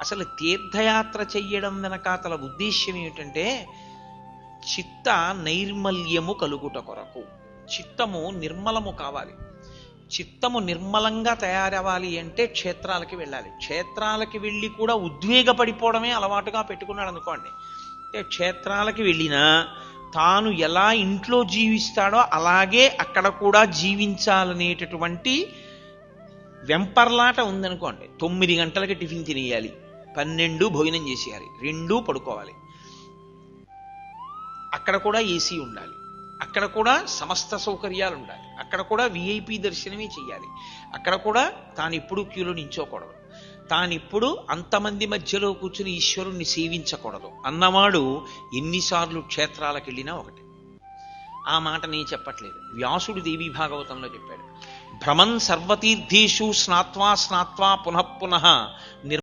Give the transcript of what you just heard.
అసలు తీర్థయాత్ర చెయ్యడం వెనకాతల ఉద్దేశ్యం ఏమిటంటే చిత్త నైర్మల్యము కలుగుట కొరకు. చిత్తము నిర్మలము కావాలి. చిత్తము నిర్మలంగా తయారవ్వాలి అంటే క్షేత్రాలకి వెళ్ళాలి. క్షేత్రాలకి వెళ్ళి కూడా ఉద్వేగపడిపోవడమే అలవాటుగా పెట్టుకున్నాడు అనుకోండి. అంటే క్షేత్రాలకి వెళ్ళినా తాను ఎలా ఇంట్లో జీవిస్తాడో అలాగే అక్కడ కూడా జీవించాలనేటటువంటి వెంపర్లాట ఉందనుకోండి. తొమ్మిది గంటలకి టిఫిన్ తినేయాలి. పన్నెండు భోజనం చేసేయాలి. రెండూ పడుకోవాలి. అక్కడ కూడా ఏసీ ఉండాలి. అక్కడ కూడా సమస్త సౌకర్యాలు ఉండాలి. అక్కడ కూడా విఐపి దర్శనమే చేయాలి. అక్కడ కూడా తాను ఎప్పుడు క్యూలో నించోకూడదు. తానిప్పుడు అంతమంది మధ్యలో కూర్చుని ఈశ్వరుణ్ణి సేవించకూడదు. అన్నవాడు ఎన్నిసార్లు క్షేత్రాలకు వెళ్ళినా ఒకటి. ఆ మాట నేను చెప్పట్లేదు. వ్యాసుడు దేవి భాగవతంలో చెప్పాడు. భ్రమన్ సర్వతీర్థేషు స్నాత్వా స్నాత్వా పునః పునః నిర్